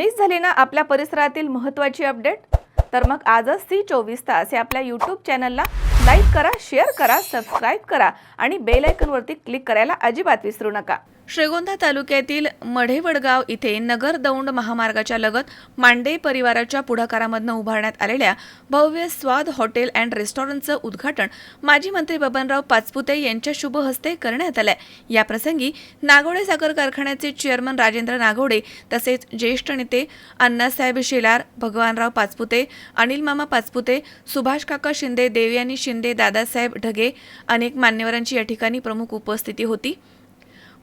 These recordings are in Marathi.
मिस झाली ना आपल्या परिसरातील महत्त्वाची अपडेट तर मग आजच सी चोवीस तास या आपल्या यूट्यूब चॅनलला लाईक करा शेअर करा सबस्क्राईब करा आणि बेल आयकनवरती क्लिक करायला अजिबात विसरू नका. श्रीगोंदा तालुक्यातील मढेवडगाव इथे नगर दौंड महामार्गाच्या लगत मांडे परिवाराच्या पुढाकारामधनं उभारण्यात आलेल्या भव्य स्वाद हॉटेल अँड रेस्टॉरंटचं उद्घाटन माजी मंत्री बबनराव पाचपुते यांच्या शुभ हस्ते करण्यात आलंय. याप्रसंगी नागोडे साखर कारखान्याचे चेअरमन राजेंद्र नागोडे तसेच ज्येष्ठ नेते अण्णासाहेब शेलार भगवानराव पाचपुते अनिल मामा पाचपुते सुभाष काका शिंदे देवयानी शिंदे दादासाहेब ढगे अनेक मान्यवरांची या ठिकाणी प्रमुख उपस्थिती होती.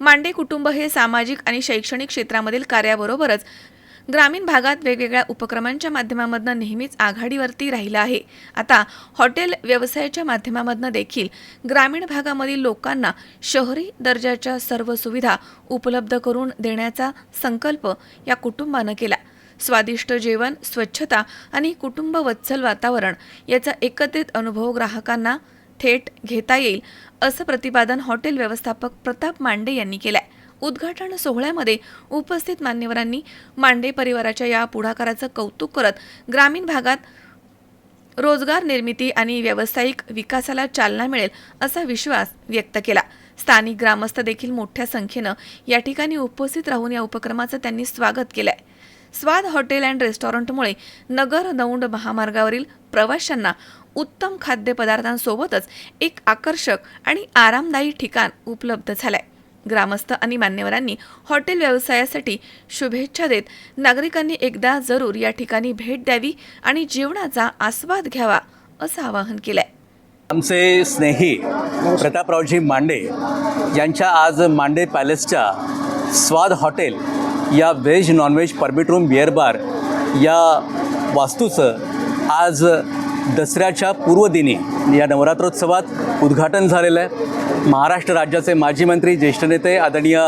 मांडे कुटुंब हे सामाजिक आणि शैक्षणिक क्षेत्रामधील कार्याबरोबरच ग्रामीण भागात वेगवेगळ्या उपक्रमांच्या माध्यमामधनं नेहमीच आघाडीवरती राहिलं आहे. आता हॉटेल व्यवसायाच्या माध्यमामधनं देखील ग्रामीण भागामधील लोकांना शहरी दर्जाच्या सर्व सुविधा उपलब्ध करून देण्याचा संकल्प या कुटुंबानं केला. स्वादिष्ट जेवण स्वच्छता आणि कुटुंब वत्सल वातावरण याचा एकत्रित अनुभव ग्राहकांना थेट घेता येईल असं प्रतिपादन हॉटेल व्यवस्थापक प्रताप मांडे यांनी केलंय. उद्घाटन सोहळ्यामध्ये उपस्थित मान्यवरांनी मांडे परिवाराच्या या पुढाकाराचं कौतुक करत ग्रामीण भागात रोजगार निर्मिती आणि व्यावसायिक विकासाला चालना मिळेल असा विश्वास व्यक्त केला. स्थानिक ग्रामस्थ देखील मोठ्या संख्येनं या ठिकाणी उपस्थित राहून या उपक्रमाचं त्यांनी स्वागत केलंय. स्वाद हॉटेल अँड रेस्टॉरंटमुळे नगर दौंड महामार्गावरील प्रवाशांना उत्तम खाद्यपदार्थांसोबतच एक आकर्षक आणि आरामदायी ठिकाण उपलब्ध झालंय. ग्रामस्थ आणि मान्यवरांनी हॉटेल व्यवसायासाठी शुभेच्छा देत नागरिकांनी एकदा जरूर या ठिकाणी भेट द्यावी आणि जेवणाचा आस्वाद घ्यावा असं आवाहन केलंय. आमचे स्नेही प्रतापरावजी मांडे यांच्या आज मांडे पॅलेसच्या स्वाद हॉटेल या veg nonveg permit room beer bar या वास्तूचं आज दसऱ्याच्या पूर्वदिनी या नवरात्रोत्सवात उद्घाटन झालेलं आहे. महाराष्ट्र राज्याचे माजी मंत्री ज्येष्ठ नेते आदरणीय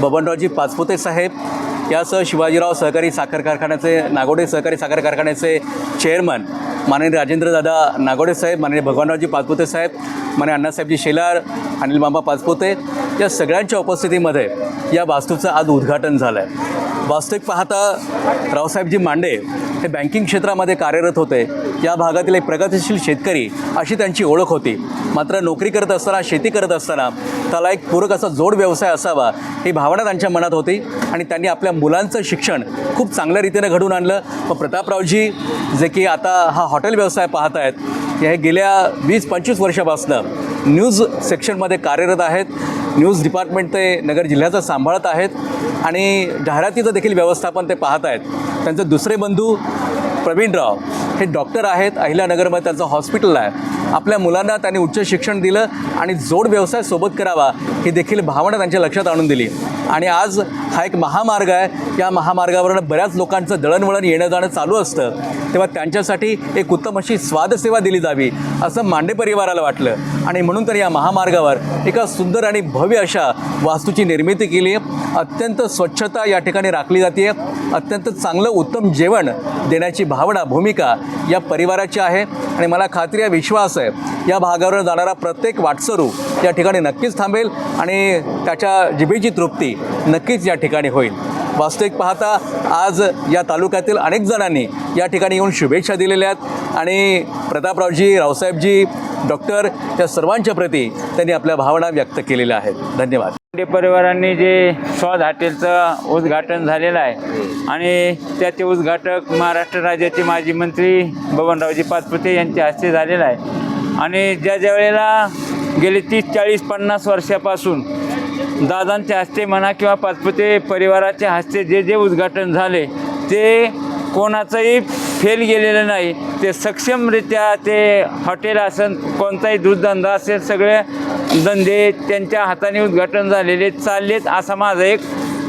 बबनरावजी पाचपुते साहेब यासह शिवाजीराव सहकारी साखर कारखान्याचे नागोडे सहकारी साखर कारखान्याचे चेअरमन माननीय राजेंद्रदादा नागोडे साहेब माननीय भगवानरावजी पाचपुते साहेब माननीय अण्णासाहेबजी शेलार अनिल मामा पाचपुते या सगळ्यांच्या उपस्थितीमध्ये या वास्तूचं आज उद्घाटन झालं आहे वास्तविक पाहता रावसाहेबजी मांडे हे बँकिंग क्षेत्रामध्ये कार्यरत होते. या भागातील एक प्रगतिशील शेतकरी अशी त्यांची ओळख होती. मात्र नोकरी करत असताना शेती करत असताना त्याला एक पूरक असा जोड व्यवसाय असावा ही भावना त्यांच्या मनात होती आणि त्यांनी आपल्या मुलांचं शिक्षण खूप चांगल्या रीतीनं घडून आणलं. व प्रतापरावजी जे की आता हा हॉटेल व्यवसाय पाहत आहेत हे गेल्या वीस पंचवीस वर्षापासनं न्यूज सेक्शनमध्ये कार्यरत आहेत. न्यूज डिपार्टमेंट ते नगर जिल्ह्याचं सांभाळत आहेत आणि जाहिरातीचं देखील व्यवस्थापन ते पाहत आहेत. त्यांचे दुसरे बंधू प्रवीणराव हे डॉक्टर आहेत. अहिल्यानगरमध्ये त्यांचं हॉस्पिटल आहे. आपल्या मुलांना त्यांनी उच्च शिक्षण दिलं आणि जोड व्यवसाय सोबत करावा ही देखील भावना त्यांच्या लक्षात आणून दिली. आणि आज हा एक महामार्ग आहे. या महामार्गावरून बऱ्याच लोकांचं दळणवळण येणं जाणं चालू असतं. तेव्हा त्यांच्यासाठी एक उत्तम अशी स्वादसेवा दिली जावी असं मांडे परिवाराला वाटलं. आणि म्हणून तर या महामार्गावर एका सुंदर आणि भव्य अशा वास्तूची निर्मिती केली आहे. अत्यंत स्वच्छता या ठिकाणी राखली जाते अत्यंत चांगलं उत्तम जेवण देण्याची भावना भूमिका या परिवाराची आहे. आणि मला खात्री आहे विश्वास आहे या भागावर जाणारा प्रत्येक वाटसरू या ठिकाणी नक्कीच थांबेल. आणि त्याच्या जिभेची तृप्ती नक्कीच या ठिकाणी होईल. वास्तविक पाहता आज या तालुक्यातील अनेक जणांनी या ठिकाणी येऊन शुभेच्छा दिलेल्या आहेत आणि प्रतापरावजी रावसाहेबजी डॉक्टर या सर्वांच्या प्रती त्यांनी आपल्या भावना व्यक्त केलेल्या आहेत. धन्यवाद. पांडे परिवारांनी जे स्वाद हॉटेलचं उद्घाटन झालेलं आहे आणि त्याचे उद्घाटक महाराष्ट्र राज्याचे माजी मंत्री बबनरावजी पाचपुते यांच्या हस्ते झालेलं आहे. आणि ज्या ज्या वेळेला गेले तीस चाळीस पन्नास वर्षापासून दादांच्या हस्ते म्हणा किंवा पाचपुते परिवाराच्या हस्ते जे जे उद्घाटन झाले ते कोणाचंही फेल गेलेलं नाही. ते सक्षमरित्या ते हॉटेल असेल कोणताही दूधधंदा असेल सगळे धंदे त्यांच्या हाताने उद्घाटन झालेले चाललेत असा माझा एक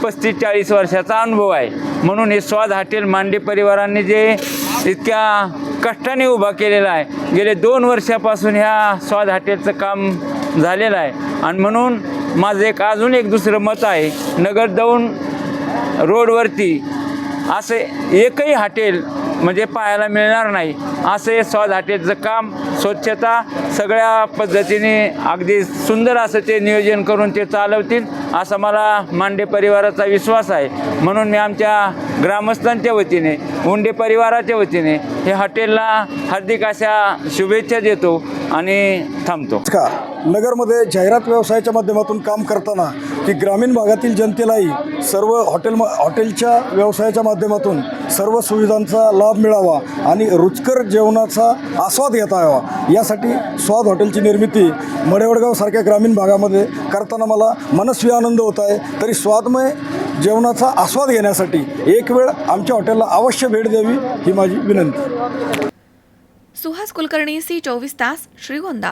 पस्तीस चाळीस वर्षाचा अनुभव आहे. म्हणून हे स्वाद हॉटेल मांडे परिवारांनी जे इतक्या कष्टाने उभा केलेला आहे. गेले दोन वर्षापासून ह्या स्वाद हॉटेलचं काम झालेलं आहे. आणि म्हणून माझं एक अजून एक दुसरं मत आहे नगर दौंड रोडवरती असे एकही हॉटेल म्हणजे पाहायला मिळणार नाही. असे स्वाद हॉटेलचं काम स्वच्छता सगळ्या पद्धतीने अगदी सुंदर असं ते नियोजन करून ते चालवतील असा मला मांडे परिवाराचा विश्वास आहे. म्हणून मी आमच्या ग्रामस्थांच्या वतीने उंडे परिवाराच्या वतीने हे हॉटेलला हार्दिक अशा शुभेच्छा देतो आणि थांबतो. का? नगरमध्ये जाहिरात व्यवसायाच्या माध्यमातून काम करताना की ग्रामीण भागातील जनतेलाही सर्व हॉटेल हॉटेलच्या व्यवसायाच्या माध्यमातून सर्व सुविधांचा लाभ मिळावा आणि रुचकर जेवणाचा आस्वाद घेता यावा. यासाठी स्वाद हॉटेलची निर्मिती मडेवडगावसारख्या ग्रामीण भागामध्ये करताना मला मनस्वी आनंद होत आहे. तरी स्वादमय जेवणाचा आस्वाद घेण्यासाठी एक वेळ आमच्या हॉटेलला अवश्य भेट द्यावी ही माझी विनंती. सुहास कुलकर्णी सी चोवीस तास Shrigonda.